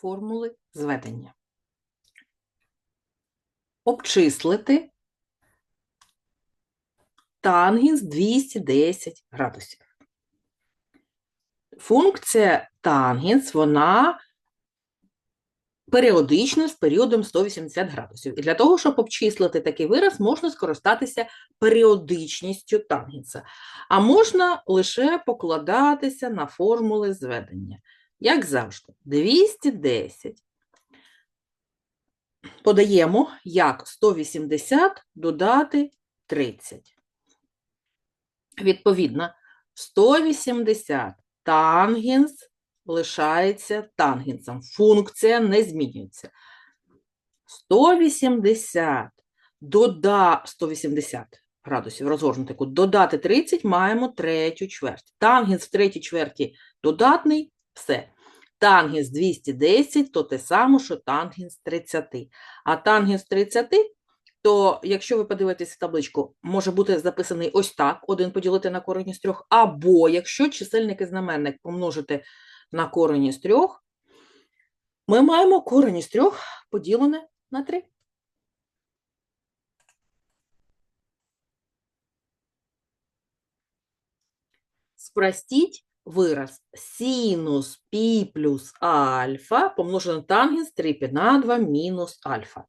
формули зведення. Обчислити тангенс 210 градусів. Функція тангенс, вона періодична з періодом 180 градусів. І для того, щоб обчислити такий вираз, можна скористатися періодичністю тангенса. А можна лише покладатися на формули зведення. Як завжди, 210 подаємо як 180 додати 30. Відповідно, 180 тангенс лишається тангенсом. Функція не змінюється. 180 дода 180 градусів розгорнути додати 30 маємо третю чверть. Тангенс в третій чверті додатний, все. Тангенс 210 то те саме, що тангенс 30. А тангенс 30, то якщо ви подивитесь табличку, може бути записаний ось так: 1 поділити на корені з 3, або якщо чисельник і знаменник помножити на корені з 3, ми маємо корені з 3 поділене на 3. Спростіть вираз синус пі плюс альфа помножено тангенс 3 пі на 2 мінус альфа.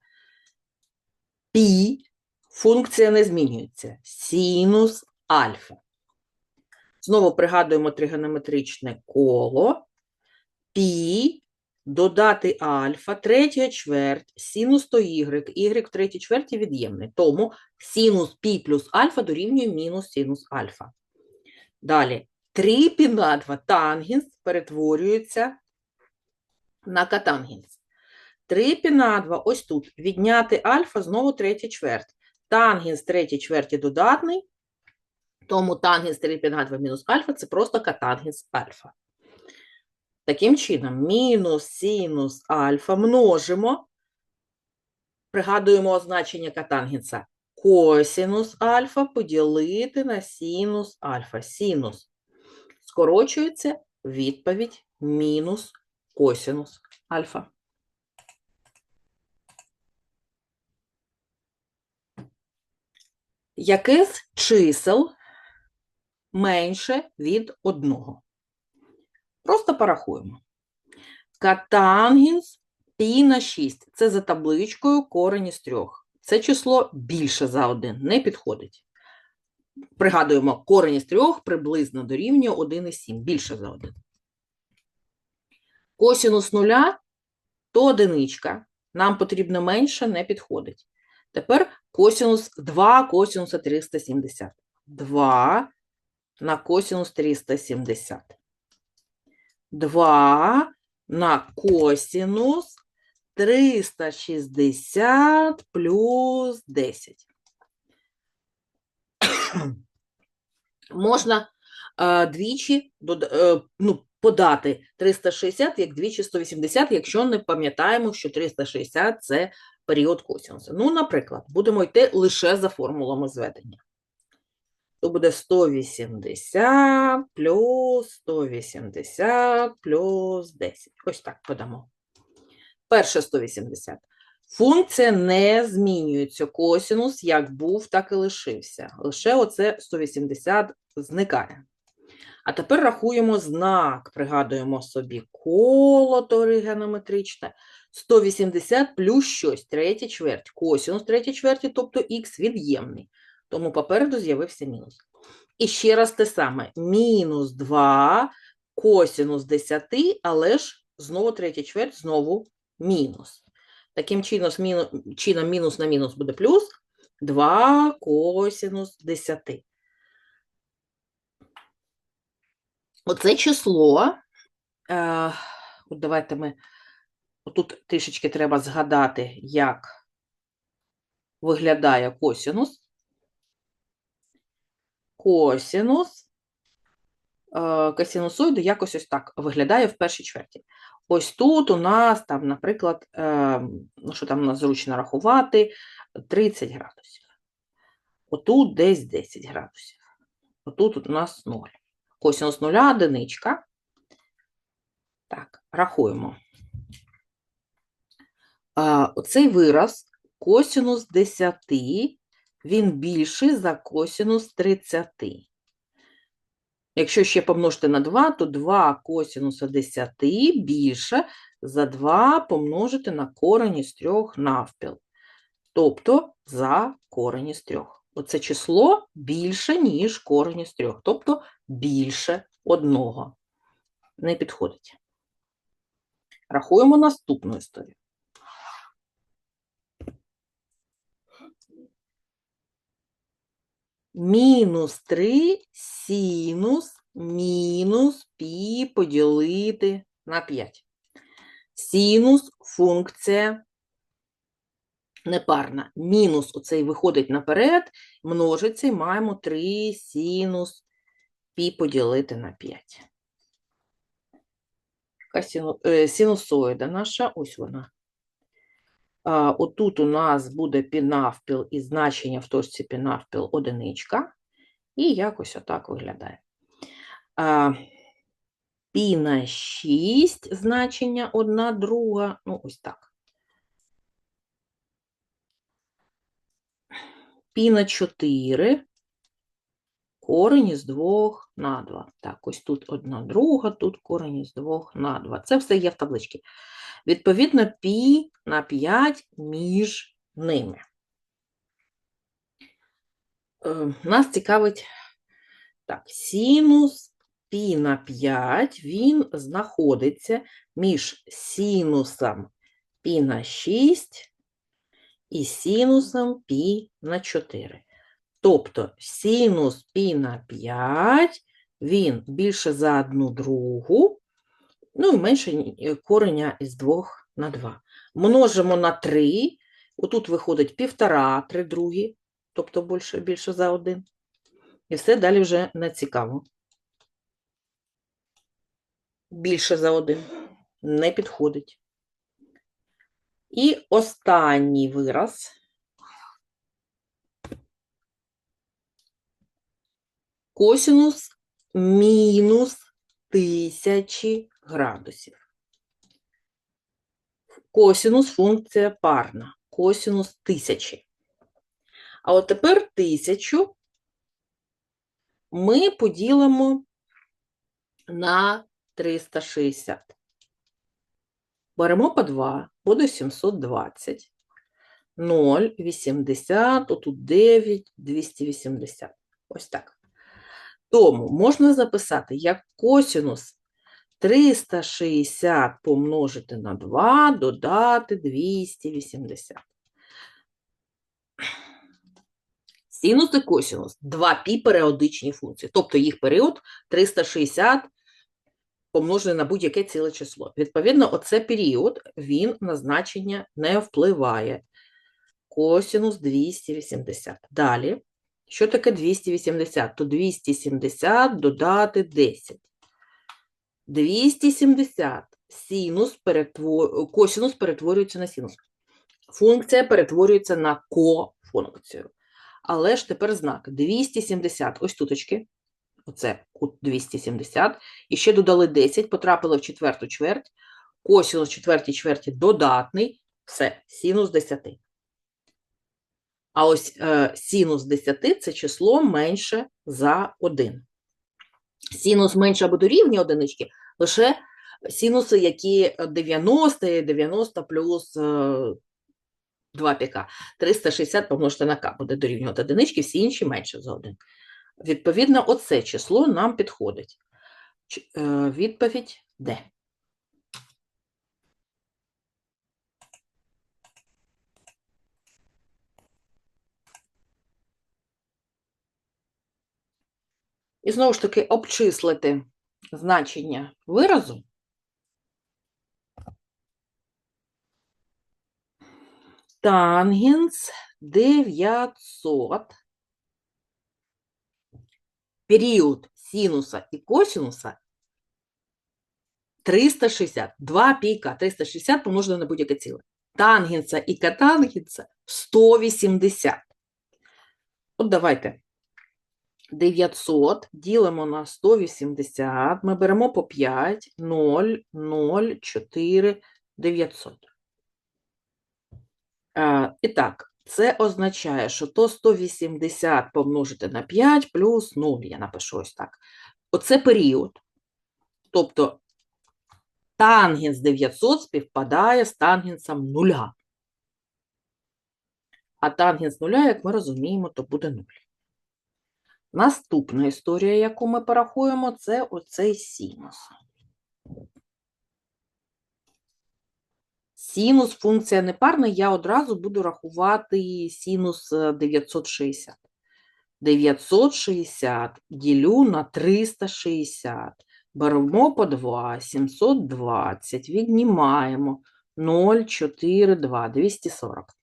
Пі функція не змінюється. Синус альфа. Знову пригадуємо тригонометричне коло. Пі додати альфа, третя чверть, синус то y, y в третій чверті від'ємний. Тому синус пі плюс альфа дорівнює мінус синус альфа. Далі 3 пі на 2 тангенс перетворюється на катангенс. 3 пі на 2 ось тут. Відняти альфа знову третя чверть. Тангенс третій чверті додатний, тому тангенс 3 пі на 2 мінус альфа це просто катангенс альфа. Таким чином, мінус синус альфа множимо, пригадуємо означення катангенса. Косінус альфа поділити на синус альфа. Синус скорочується відповідь мінус косінус альфа. Яке з чисел менше від одного? Просто порахуємо. Катангенс пі на 6. Це за табличкою корень із трьох. Це число більше за один, не підходить. Пригадуємо, корень із трьох приблизно дорівнює 1,7, більше за 1. Косінус нуля то одиничка. Нам потрібно менше, не підходить. Тепер косінус 2 косінуса 370. 2 на косінус 370. 2 на косінус 360 плюс 10. Можна е, двічі е, ну, подати 360 як двічі 180, якщо не пам'ятаємо, що 360 – це період косінусу. Ну, наприклад, будемо йти лише за формулами зведення. То буде 180 плюс 180 плюс 10. Ось так подамо. Перше 180. Функція не змінюється. Косінус як був, так і лишився. Лише оце 180 зникає. А тепер рахуємо знак. Пригадуємо собі коло тригонометричне. 180 плюс щось, третя чверть. Косінус третій чверті, тобто х від'ємний. Тому попереду з'явився мінус. І ще раз те саме. Мінус 2 косінус 10, але ж знову третя чверть, знову мінус. Таким чином, чином мінус на мінус буде плюс 2 косінус 10. Оце число, е, от давайте ми, тут трішечки треба згадати, як виглядає косінус. Косінус е, косінусоїду якось ось так виглядає в першій чверті. Ось тут у нас, там, наприклад, е, ну що там у нас зручно рахувати, 30 градусів. Отут десь 10 градусів. Отут у нас 0. Косінус нуля одиничка. Так, рахуємо. Оцей вираз косінус 10, він більший за косінус 30. Якщо ще помножити на 2, то 2 косінуса 10 більше за 2 помножити на корень із 3 навпіл. Тобто за корень із 3. Оце число більше, ніж корень із 3, тобто більше одного. Не підходить. Рахуємо наступну історію. Мінус 3 синус мінус пі поділити на 5. Синус функція непарна. Мінус оцей виходить наперед, множиться і маємо 3 синус пі поділити на 5. Яка сину- е, Синусоїда наша, ось вона. Отут у нас буде пінавпіл і значення в точці пінавпіл одиничка. І якось отак виглядає. Пі на 6 значення одна друга. Ну, ось так. Пі на 4. Корень із 2 на 2. Так, ось тут одна друга, тут корень із 2 на 2. Це все є в табличці. Відповідно, пі на 5 між ними. Е, Нас цікавить так, синус пі на 5, він знаходиться між синусом пі на 6 і синусом пі на 4. Тобто синус пі на 5, він більше за одну другу, ну і менше е, кореня із 2 на 2. Множимо на 3, отут виходить півтора, 3 другі, тобто більше, більше за 1. І все далі вже не цікаво. Більше за 1 не підходить. І останній вираз. Косінус мінус тисячі градусів. Косінус функція парна. Косінус тисячі. А от тепер тисячу ми поділимо на 360. Беремо по 2, буде 720. 0, 80, отут 9, 280. Ось так. Тому можна записати як косінус 360 помножити на 2, додати 280. Синус і косінус – два пі періодичні функції, тобто їх період 360 помножений на будь-яке ціле число. Відповідно, оце період, він на значення не впливає. Косінус 280. Далі, що таке 280? То 270 додати 10. 270. Синус перетвор... Косінус перетворюється на синус. Функція перетворюється на кофункцію. Але ж тепер знак 270, ось туточки, оце кут 270, і ще додали 10, потрапили в четверту чверть, косінус четвертій чверті додатний, все, синус 10. А ось е, синус 10 – це число менше за 1. Синус менше або дорівнює одинички, лише синуси, які 90 90 плюс е, 2 піка. 360 помножити на К буде дорівнювати одинички, всі інші менше за 1. Відповідно, оце число нам підходить. Е, Відповідь Д. І знову ж таки обчислити значення виразу. Тангенс 900. Період синуса і косинуса 360. 2 піка 360 помножено на будь-яке ціле. Тангенса і катангенса 180. От давайте. 900 ділимо на 180. Ми беремо по 5, 0, 0, 4, 900. Е, І так, це означає, що то 180 помножити на 5 плюс 0, я напишу ось так. Оце період. Тобто тангенс 900 співпадає з тангенсом нуля. А тангенс нуля, як ми розуміємо, то буде 0. Наступна історія, яку ми порахуємо, це оцей синус. Синус функція непарна, я одразу буду рахувати синус е, 960. 960 ділю на 360. Беремо по 2, 720, віднімаємо 0, 4, 2, 240.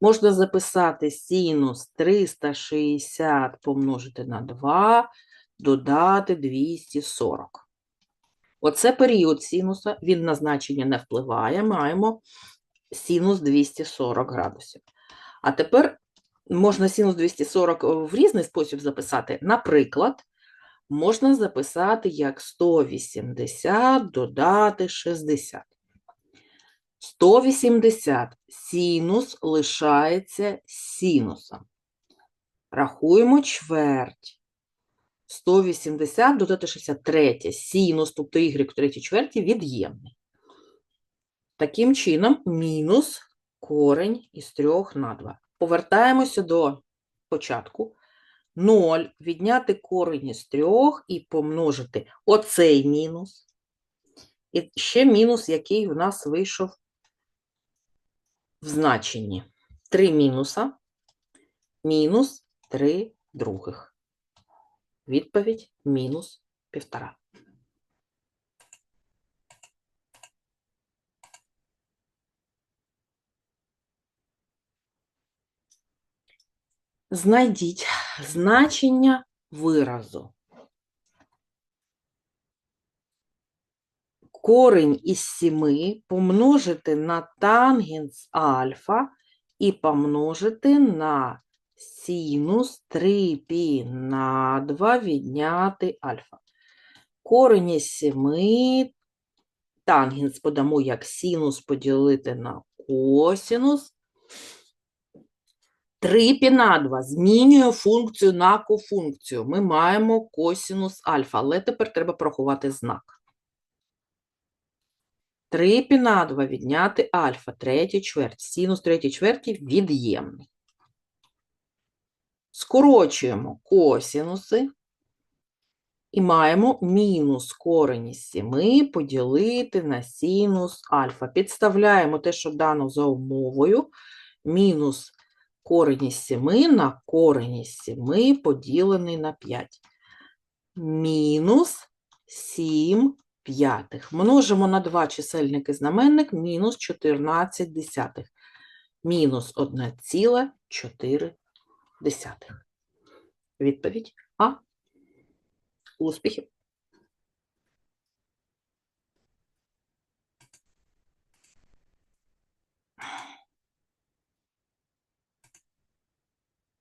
Можна записати синус 360 помножити на 2, додати 240. Оце період синуса, він на значення не впливає, маємо синус 240 градусів. А тепер можна синус 240 в різний спосіб записати. Наприклад, можна записати як 180 додати 60. 180 синус лишається синусом. Рахуємо чверть. 180 додати 63 синус, тобто y в третій чверті від'ємний. Таким чином, мінус корень із 3 на 2. Повертаємося до початку. 0 відняти корень із 3 і помножити оцей мінус. І ще мінус, який в нас вийшов в значенні. 3 мінуса мінус 3 других. Відповідь мінус півтора. Знайдіть значення виразу. Корень із 7 помножити на тангенс альфа і помножити на синус 3 пі на 2 відняти альфа. Корень із 7, тангенс подамо як синус поділити на косинус. 3 пі на 2 змінює функцію на кофункцію. Ми маємо косинус альфа, але тепер треба порахувати знак. 3 пі 2 відняти альфа, третій чверть. Синус третій чверті від'ємний. Скорочуємо косінуси і маємо мінус корень із 7 поділити на синус альфа. Підставляємо те, що дано за умовою, мінус корень із 7 на корень із 7 поділений на 5. Мінус 7 п'ятих. Множимо на 2 чисельник і знаменник, мінус 14 десятих. Мінус 1,4 десятих. Відповідь А. Успіхів!